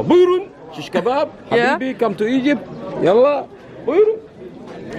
Buyurun. Şiş kebap. Ya. Habibi come to Egypt. Yallah. Buyurun.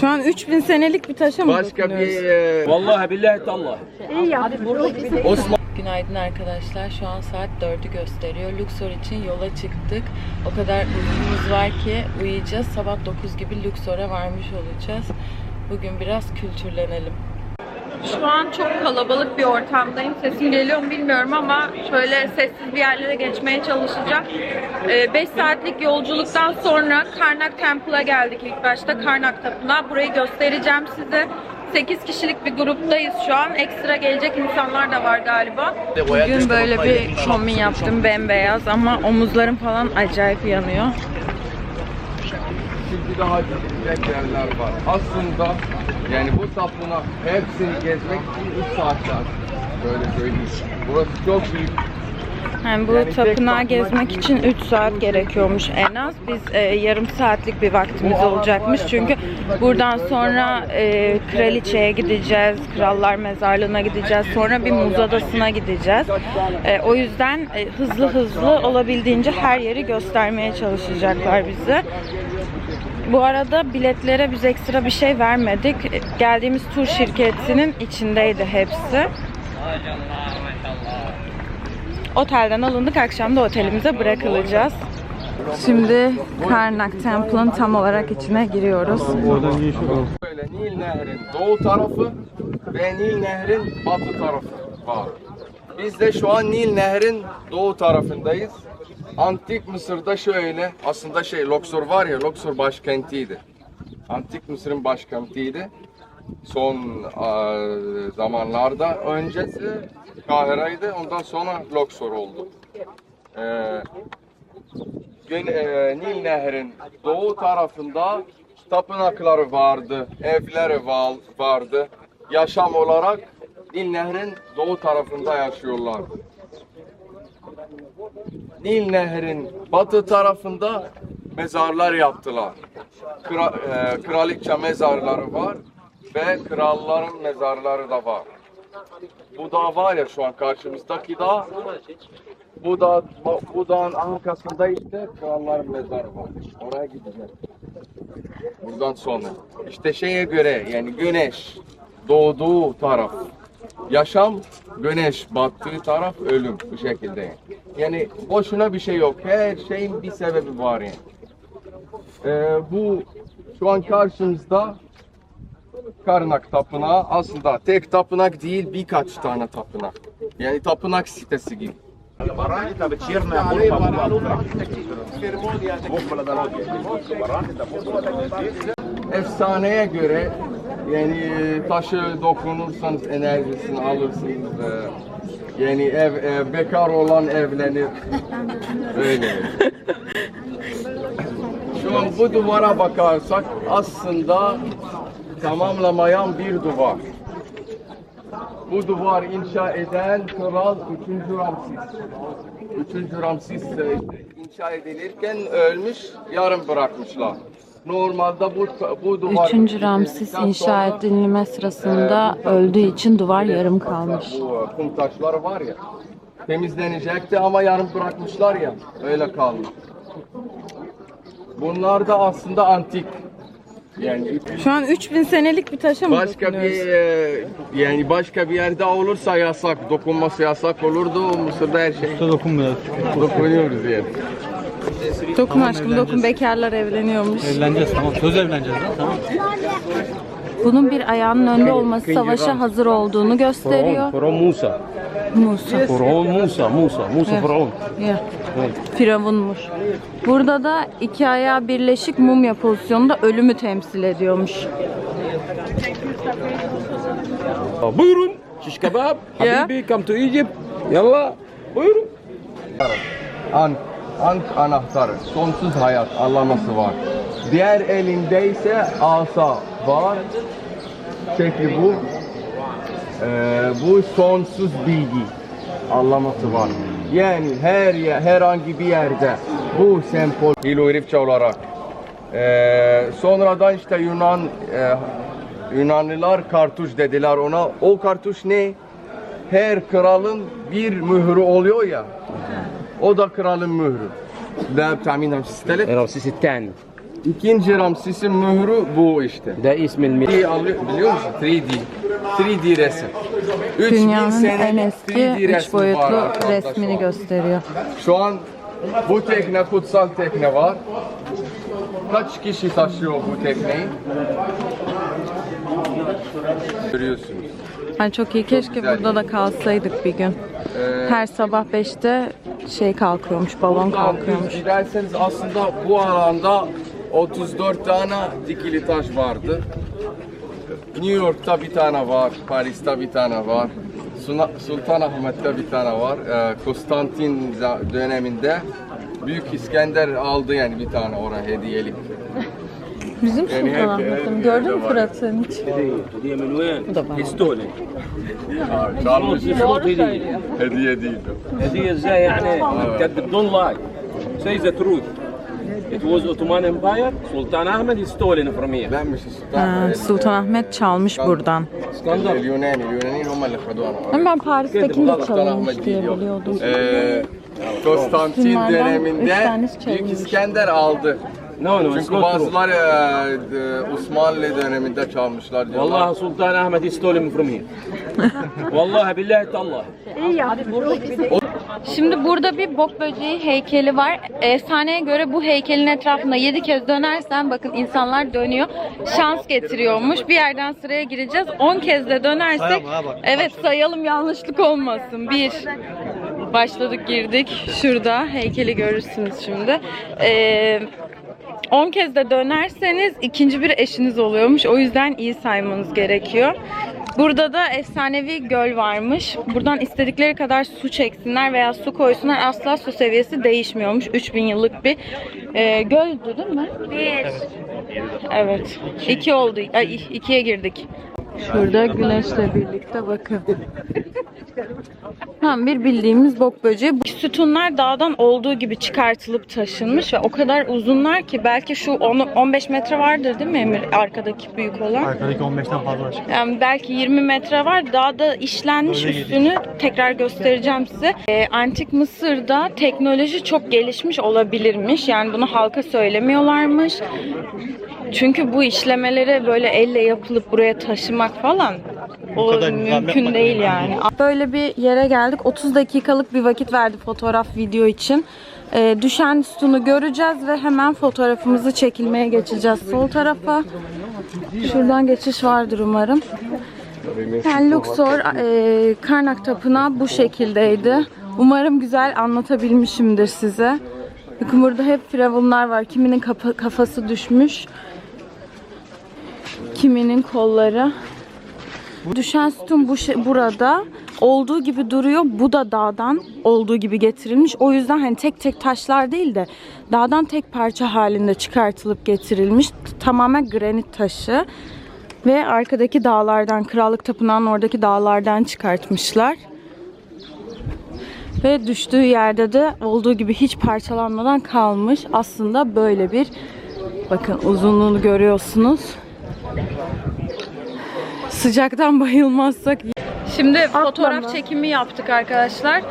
Şu an 3000 senelik bir taşa mı Başka dokunuyoruz? bir... e, Vallahi billahi tallah. Osman. Günaydın arkadaşlar. Şu an saat 4'ü gösteriyor. Luxor için yola çıktık. O kadar uykumuz var ki uyuyacağız. Sabah 9 gibi Luxor'a varmış olacağız. Bugün biraz kültürlenelim. Şu an çok kalabalık bir ortamdayım. Sesim geliyor mu bilmiyorum ama şöyle sessiz bir yerlere geçmeye çalışacağım. 5 saatlik yolculuktan sonra Karnak Temple'a geldik ilk başta. Karnak Tapınağı. Burayı göstereceğim size. 8 kişilik bir gruptayız şu an. Ekstra gelecek insanlar da var galiba. Bugün böyle bir kombin yaptım bembeyaz ama omuzlarım falan acayip yanıyor. Daha gidecek yerler var. Aslında yani bu tapınak hepsini gezmek için 3 saat lazım. Böyle söyleyeyim. Burası çok büyük. Yani bu Yani tapınağı gezmek için 3 saat gerekiyormuş en az. Biz e, yarım saatlik bir vaktimiz olacakmış. Çünkü buradan sonra e, kraliçeye gideceğiz, krallar mezarlığına gideceğiz. Sonra bir muz adasına gideceğiz. E, o yüzden e, hızlı hızlı olabildiğince her yeri göstermeye çalışacaklar bize. Bu arada biletlere biz ekstra bir şey vermedik. Geldiğimiz tur şirketinin içindeydi hepsi. Otelden alındık. Akşam da otelimize bırakılacağız. Şimdi Karnak Temple'ın tam olarak içine giriyoruz. Böyle Nil Nehri'nin doğu tarafı ve Nil Nehri'nin batı tarafı var. Biz de şu an Nil Nehri'nin doğu tarafındayız. Antik Mısır'da şöyle, aslında şey Luxor var ya, Luxor başkentiydi. Antik Mısır'ın başkentiydi. Son a, zamanlarda öncesi Kahire'ydi, ondan sonra Luxor oldu. Ee, Gün, e, Nil Nehri'nin doğu tarafında tapınakları vardı, evleri val- vardı. Yaşam olarak Nil Nehri'nin doğu tarafında yaşıyorlar. Nil Nehri'nin batı tarafında mezarlar yaptılar. Kra, e, kraliçe mezarları var ve kralların mezarları da var. Bu dağ var ya şu an karşımızdaki dağ bu da bu dağın arkasında işte kralların mezarı var. Oraya gideceğiz. Buradan sonra. İşte şeye göre yani güneş doğduğu taraf yaşam, güneş battığı taraf ölüm bu şekilde. Yani boşuna bir şey yok. Her şeyin bir sebebi var yani. Ee, bu şu an karşımızda Karnak Tapınağı aslında tek tapınak değil birkaç tane tapınak. Yani tapınak sitesi gibi. Baranita вечірня група була Baranita Efsaneye göre yani taşı dokunursanız enerjisini alırsınız. Yani ev, e, bekar olan evlenir. Öyle. Şu an bu duvara bakarsak aslında tamamlamayan bir duvar. Bu duvar inşa eden kral 3. Ramses. 3. Ramses e, inşa edilirken ölmüş, yarım bırakmışlar. Normalde bu bu duvar 3. Ramses inşa sonra, edilme sırasında öldüğü için duvar yarım kalmış. Bu e, kum taşları var ya temizlenecekti ama yarım bırakmışlar ya öyle kalmış. Bunlar da aslında antik. Yani Şu an 3000 senelik bir taşa mı başka dokunuyoruz? bir e, yani başka bir yerde olursa yasak, dokunması yasak olurdu. Mısır'da her şey dokunmuyor. dokunuyoruz yani. Dokun aşkım dokun bekarlar evleniyormuş. Evleneceğiz tamam. Söz evleneceğiz lan tamam. Bunun bir ayağının önde olması savaşa hazır olduğunu gösteriyor. Firavun Musa. Musa. Firavun Musa. Musa. Musa. Firavun. Ya. Firavunmuş. Burada da iki ayağı birleşik mumya pozisyonunda ölümü temsil ediyormuş. Buyurun. Şiş kebap. Habibi come to Egypt. Yallah. Buyurun. An, ant anahtarı. Sonsuz hayat anlaması var. Diğer elinde ise asa var. Şekli bu. Ee, bu sonsuz bilgi anlaması var. Yani her yer, herhangi bir yerde bu sempol hieroglifçe olarak. Ee, sonradan işte Yunan e, Yunanlılar kartuş dediler ona. O kartuş ne? Her kralın bir mührü oluyor ya. O da kralın mührü. ده بتاع مين رمسيس الثالث رمسيس الثاني İkinci Ramses'in mührü bu işte. ده اسم الملك 3D alıyor, biliyor musun? 3D. 3D resim. 3000 Dünyanın senelik en eski 3D 3 resmi var boyutlu arkadaşlar. resmini gösteriyor. Şu an bu tekne kutsal tekne var. Kaç kişi taşıyor bu tekneyi? Görüyorsunuz. Ay çok iyi. Keşke güzel. burada da kalsaydık bir gün. Ee, her sabah 5'te şey kalkıyormuş, balon kalkıyormuş. giderseniz aslında bu alanda 34 tane dikili taş vardı. New York'ta bir tane var, Paris'te bir tane var, Sultanahmet'te bir tane var. Ee, Konstantin döneminde Büyük İskender aldı yani bir tane oraya hediyelik. Bizim Yani hep- Sultanahmet'im. hep- Gördün hep mü var. Fırat'ın hiç? هدية من وين؟ ده بقى. استولن Aa, Çalmış. هدية Hediye değil. هدية ازاي يعني كذب دون لاي say the truth It was Ottoman Empire Sultan Ahmed is stolen from here Benmiş Sultan. Ha, Sultanahmet çalmış buradan. اسكندر Yunani, Yunani هم اللي خدوها. Ama ben Paris'tekini de Sultan çalınmış Ahmet diye değil yok. biliyordum. Ee, Konstantin Bunlardan üç döneminde tanesi Büyük çalınmış. İskender aldı. No, no, Çünkü bazılar e, e, Osmanlı döneminde çalmışlar diyorlar. Vallahi Sultan Ahmet is stolen from here. Vallahi billahi tallahi. İyi yaptın. Şimdi burada bir bok böceği heykeli var. Efsaneye göre bu heykelin etrafında 7 kez dönersen bakın insanlar dönüyor. Şans getiriyormuş. Bir yerden sıraya gireceğiz. 10 kez de dönersek evet sayalım yanlışlık olmasın. 1 başladık girdik. Şurada heykeli görürsünüz şimdi. Ee, 10 kez de dönerseniz ikinci bir eşiniz oluyormuş. O yüzden iyi saymanız gerekiyor. Burada da efsanevi göl varmış. Buradan istedikleri kadar su çeksinler veya su koysunlar. Asla su seviyesi değişmiyormuş. 3000 yıllık bir e, göldü değil mi? Bir. Evet. İki oldu. Ay, ikiye girdik. Şurada güneşle birlikte bakın. Tam bir bildiğimiz bok böceği. Bu Sütunlar dağdan olduğu gibi çıkartılıp taşınmış ve o kadar uzunlar ki belki şu 10 15 metre vardır değil mi Emir arkadaki büyük olan? Arkadaki 15'ten fazla var. Yani belki 20 metre var. Dağda işlenmiş Öyle üstünü tekrar göstereceğim size. Ee, Antik Mısır'da teknoloji çok gelişmiş olabilirmiş. Yani bunu halka söylemiyorlarmış. Çünkü bu işlemeleri böyle elle yapılıp buraya taşımak falan o kadar mümkün değil yani. Böyle bir yere geldik. 30 dakikalık bir vakit verdi fotoğraf video için. Ee, düşen sütunu göreceğiz ve hemen fotoğrafımızı çekilmeye geçeceğiz sol tarafa. Şuradan geçiş vardır umarım. Yani Luxor, e, Karnak Tapınağı bu şekildeydi. Umarım güzel anlatabilmişimdir size. Bakın burada hep firavunlar var. Kiminin kafa- kafası düşmüş. Kiminin kolları. Düşen sütun bu şey, burada olduğu gibi duruyor. Bu da dağdan olduğu gibi getirilmiş. O yüzden hani tek tek taşlar değil de dağdan tek parça halinde çıkartılıp getirilmiş. Tamamen granit taşı. Ve arkadaki dağlardan, Krallık Tapınağı'nın oradaki dağlardan çıkartmışlar. Ve düştüğü yerde de olduğu gibi hiç parçalanmadan kalmış. Aslında böyle bir bakın uzunluğunu görüyorsunuz. Sıcaktan bayılmazsak Şimdi fotoğraf çekimi yaptık arkadaşlar.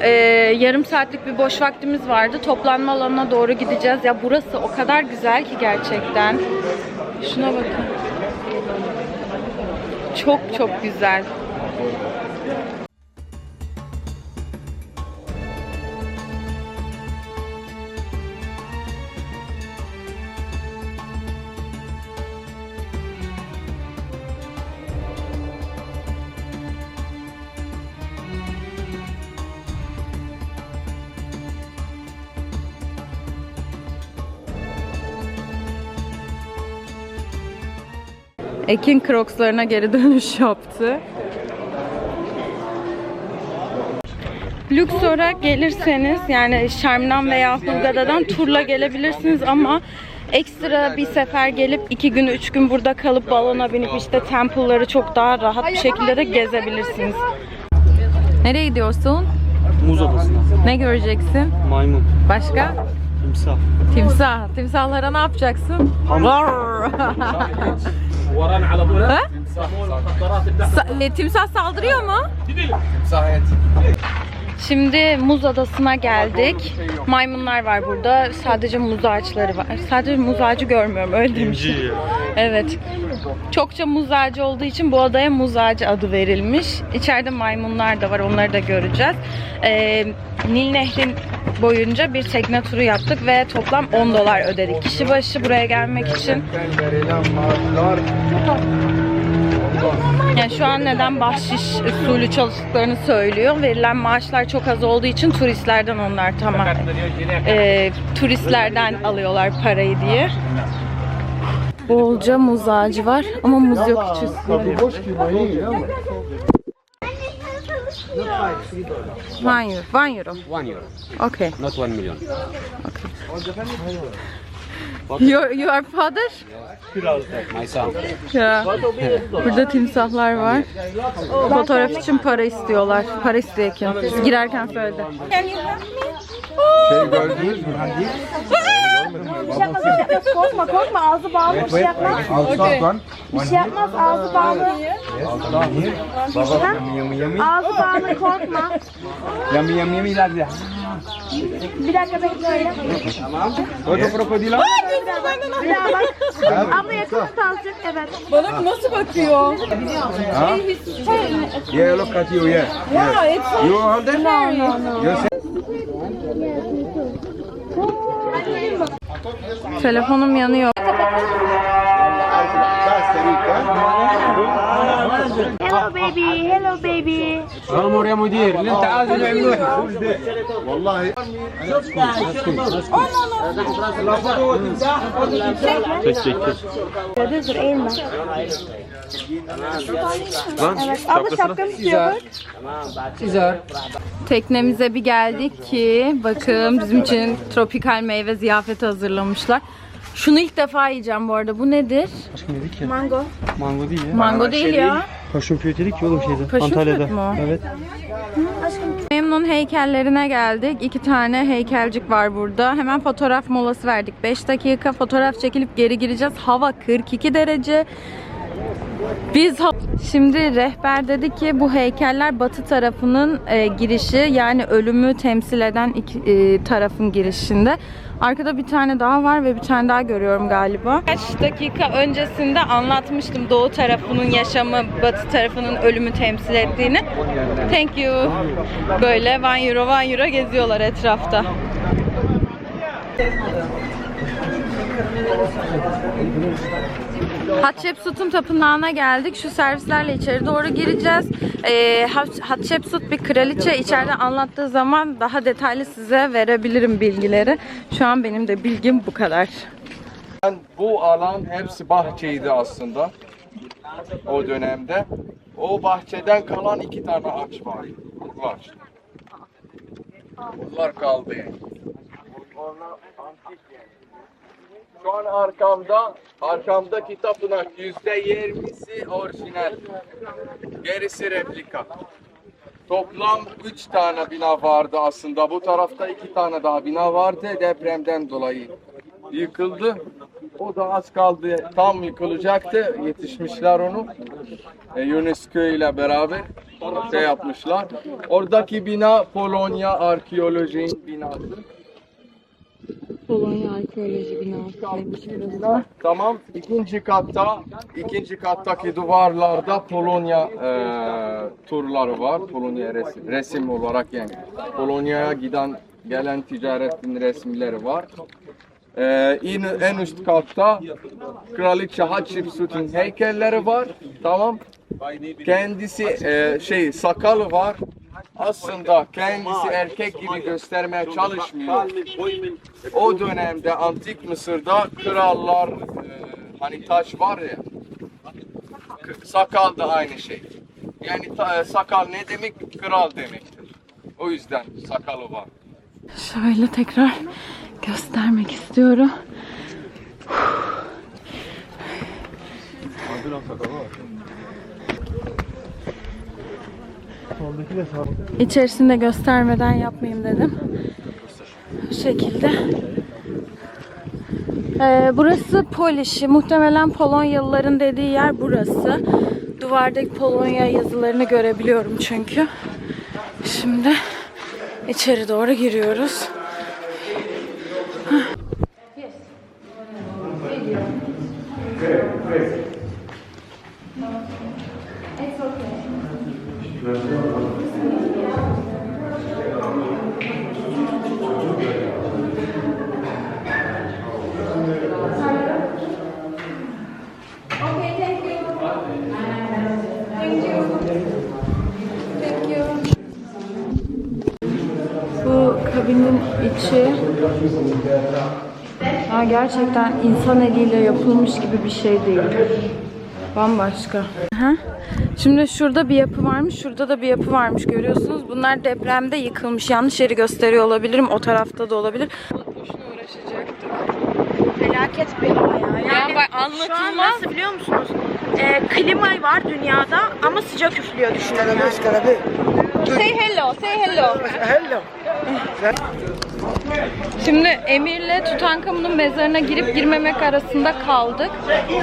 Ee, yarım saatlik bir boş vaktimiz vardı. Toplanma alanına doğru gideceğiz. Ya burası o kadar güzel ki gerçekten. Şuna bakın. Çok çok güzel. Ekin Crocs'larına geri dönüş yaptı. Luxor'a gelirseniz yani Şarm'dan veya Hurghada'dan turla gelebilirsiniz ama ekstra bir sefer gelip iki gün üç gün burada kalıp balona binip işte temple'ları çok daha rahat bir şekilde de gezebilirsiniz. Nereye gidiyorsun? Muz adasına. Ne göreceksin? Maymun. Başka? Timsah. Timsah. Timsahlara ne yapacaksın? Var. Ha? Sa- e, timsah saldırıyor mu? Şimdi muz adasına geldik. Maymunlar var burada. Sadece muz ağaçları var. Sadece muz ağacı görmüyorum öyle demiştim. Evet. Çokça muz ağacı olduğu için bu adaya muz ağacı adı verilmiş. İçeride maymunlar da var. Onları da göreceğiz. Ee, Nil Nehri'nin boyunca bir tekne turu yaptık ve toplam 10 dolar ödedik. Kişi başı buraya gelmek için. Yani şu an neden bahşiş usulü çalıştıklarını söylüyor. Verilen maaşlar çok az olduğu için turistlerden onlar tamam. Ee, turistlerden alıyorlar parayı diye. Bolca muz ağacı var ama muz yok hiç üstünde. One euro. One euro. One euro, Okay. not one million. Your, your father? My son. Ya. Burada timsahlar var. Fotoğraf için para istiyorlar. Para istiyor ki. Biz girerken söyledi. şey gördünüz mü? Korkma korkma ağzı bağlı bir şey yapmaz. Bir şey yapmaz ağzı bağlı. Ağzı bağlı korkma. Yummy, yummy, yummy that. Bir dakika bekle. Otro crocodilo? Bir daha bak. Abla yakın tut azıcık. Evet. Yeah, look at you, yeah. yeah. You hold it? You say- Telefonum yanıyor. Hello baby. Hello baby. عمر يا مدير اللي انت عايزه نعمله Dur eğilme. Evet. Abla şapkamı istiyor bak. Teknemize bir geldik ki bakın bizim için tropikal meyve ziyafeti hazırlamışlar. Şunu ilk defa yiyeceğim bu arada. Bu nedir? Aşkım dedik ya. Mango. Mango değil ya. Mango değil ya. Passion fruit dedik ya oğlum şeyde. Passion Antalya'da. fruit mu? Evet. Memnun heykellerine geldik. İki tane heykelcik var burada. Hemen fotoğraf molası verdik. 5 dakika fotoğraf çekilip geri gireceğiz. Hava 42 derece. Biz şimdi rehber dedi ki bu heykeller batı tarafının e, girişi yani ölümü temsil eden iki e, tarafın girişinde. Arkada bir tane daha var ve bir tane daha görüyorum galiba. Kaç dakika öncesinde anlatmıştım doğu tarafının yaşamı, batı tarafının ölümü temsil ettiğini. Thank you. Böyle one euro one euro geziyorlar etrafta. Hatshepsut'un tapınağına geldik. Şu servislerle içeri doğru gireceğiz. Ee, Hat- Hatshepsut bir kraliçe. İçeride anlattığı zaman daha detaylı size verebilirim bilgileri. Şu an benim de bilgim bu kadar. Yani bu alan hepsi bahçeydi aslında o dönemde. O bahçeden kalan iki tane ağaç var. Bunlar. Bunlar kaldı. Şu an arkamda, arkamdaki tapınak yüzde yirmisi orijinal. Gerisi replika. Toplam üç tane bina vardı aslında. Bu tarafta iki tane daha bina vardı depremden dolayı yıkıldı. O da az kaldı tam yıkılacaktı. Yetişmişler onu. E, UNESCO ile beraber şey yapmışlar. Oradaki bina Polonya Arkeoloji binası. Polonya Arkeoloji Binası. Tamam. İkinci katta, ikinci kattaki duvarlarda Polonya e, turları var. Polonya resim, resim olarak yani. Polonya'ya giden gelen ticaretin resimleri var. E, en, en üst katta Kraliçe Hatshepsut'un heykelleri var. Tamam. Kendisi e, şey sakalı var. Aslında kendisi erkek gibi göstermeye çalışmıyor. O dönemde antik Mısır'da krallar e, hani taş var ya sakal da aynı şey. Yani ta- e, sakal ne demek? Kral demektir. O yüzden sakalı var. Şöyle tekrar göstermek istiyorum. İçerisinde göstermeden yapmayayım dedim. Bu şekilde. Ee, burası Polişi. Muhtemelen Polonyalıların dediği yer burası. Duvardaki Polonya yazılarını görebiliyorum çünkü. Şimdi İçeri doğru giriyoruz. Bu kabinin içi gerçekten insan eliyle yapılmış gibi bir şey değil. Bambaşka. Aha. Şimdi şurada bir yapı varmış, şurada da bir yapı varmış görüyorsunuz. Bunlar depremde yıkılmış. Yanlış yeri gösteriyor olabilirim. O tarafta da olabilir. Boşuna uğraşacaktık. Felaket bir hava ya. Yani bak Şu an anlatılmaz. nasıl biliyor musunuz? Ee, klima var dünyada ama sıcak üflüyor düşünün yani. Say hello, say hello. Şimdi Emir'le Tutankamon'un mezarına girip girmemek arasında kaldık.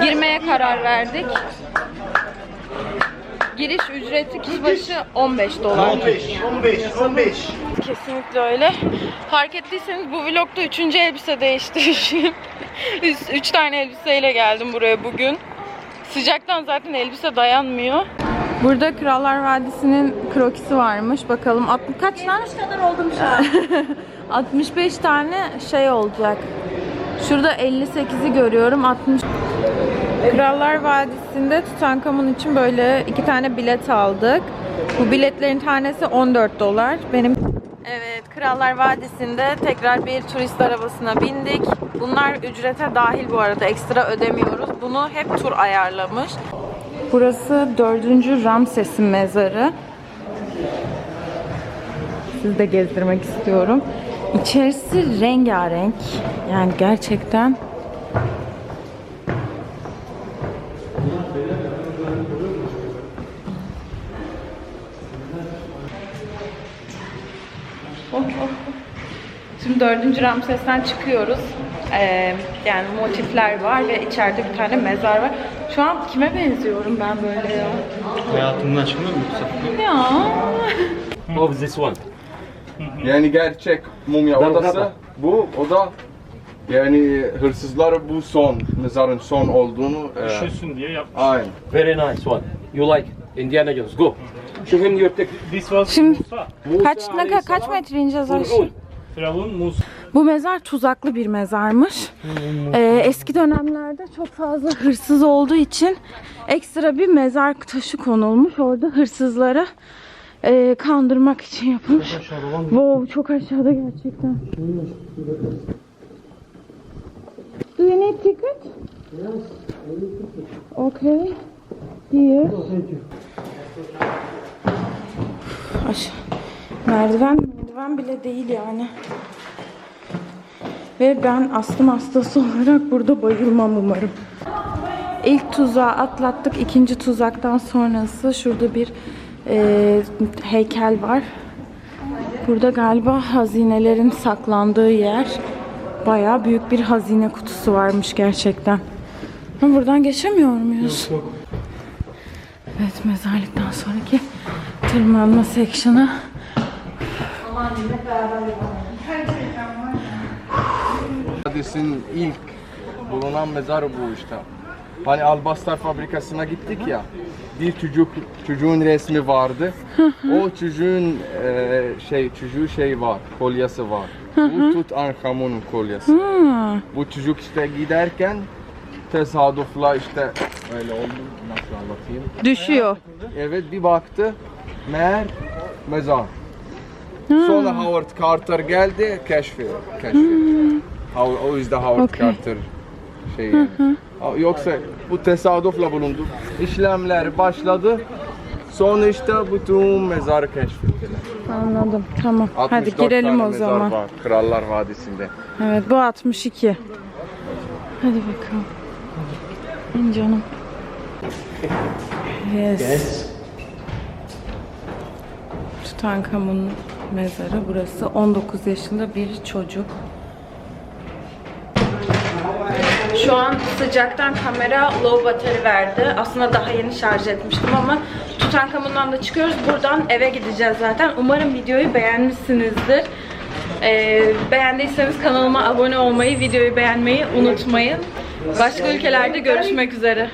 Girmeye karar verdik. Giriş ücreti kişi başı 15 dolar. 15, 15, 15. Kesinlikle öyle. Fark ettiyseniz bu vlogda üçüncü elbise değiştirişim. üç, tane elbiseyle geldim buraya bugün. Sıcaktan zaten elbise dayanmıyor. Burada Krallar Vadisi'nin krokisi varmış. Bakalım alt- kaç tane? kadar oldum şu an. 65 tane şey olacak. Şurada 58'i görüyorum. 60 Krallar Vadisi'nde Tutankamon için böyle iki tane bilet aldık. Bu biletlerin tanesi 14 dolar. Benim Evet, Krallar Vadisi'nde tekrar bir turist arabasına bindik. Bunlar ücrete dahil bu arada. Ekstra ödemiyoruz. Bunu hep tur ayarlamış. Burası 4. Ramses'in mezarı. Sizi de gezdirmek istiyorum. İçerisi rengarenk. Yani gerçekten dördüncü Ramses'ten çıkıyoruz. Ee, yani motifler var ve içeride bir tane mezar var. Şu an kime benziyorum ben böyle ya? Hayatımdan çıkmıyor mu yoksa? Ya. Of this one. Yani gerçek mumya odası bu. O da yani hırsızlar bu son, mezarın son olduğunu e, Üşüsün diye yap. aynen. Very nice one. You like Indiana Jones. Go. Your ticket. This was Şimdi Musa. kaç ne ka- kaç metre ineceğiz aşağı? Firavun Musa. Bu mezar tuzaklı bir mezarmış. Ee, eski dönemlerde çok fazla hırsız olduğu için ekstra bir mezar taşı konulmuş. Orada hırsızları e, kandırmak için yapılmış. Wow çok aşağıda gerçekten. Do you need ticket? Okay. Here. Aşağı. Merdiven merdiven bile değil yani. Ve ben astım hastası olarak burada bayılmam umarım. İlk tuzağı atlattık. ikinci tuzaktan sonrası şurada bir e, heykel var. Burada galiba hazinelerin saklandığı yer. Bayağı büyük bir hazine kutusu varmış gerçekten. Ama buradan geçemiyor muyuz? Evet mezarlıktan sonraki tırmanma section'ı. Hadis'in ilk bulunan mezarı bu işte. Hani Albastar fabrikasına gittik ya. Bir çocuk çocuğun resmi vardı. o çocuğun e, şey çocuğu şey var, kolyesi var. bu Tutankamon'un kolyesi. Bu çocuk işte giderken tesadüfla işte öyle oldu. Nasıl anlatayım? Düşüyor. Evet bir baktı. Meğer mezar. Sonra Howard Carter geldi, keşfi, keşfetti. How- O yüzden Howard Okey. Carter şey yani. Ha, Yoksa bu tesadüfle bulundu. İşlemler başladı. Sonra işte bütün mezarı keşfettiler. Anladım. Tamam. 64 Hadi girelim tane o mezar zaman. var Krallar Vadisi'nde. Evet bu 62. Hadi bakalım. İn canım. Yes. Tutankamon'un mezarı burası. 19 yaşında bir çocuk. Şu an sıcaktan kamera low battery verdi. Aslında daha yeni şarj etmiştim ama Tutankamon'dan da çıkıyoruz. Buradan eve gideceğiz zaten. Umarım videoyu beğenmişsinizdir. Ee, beğendiyseniz kanalıma abone olmayı, videoyu beğenmeyi unutmayın. Başka ülkelerde görüşmek üzere.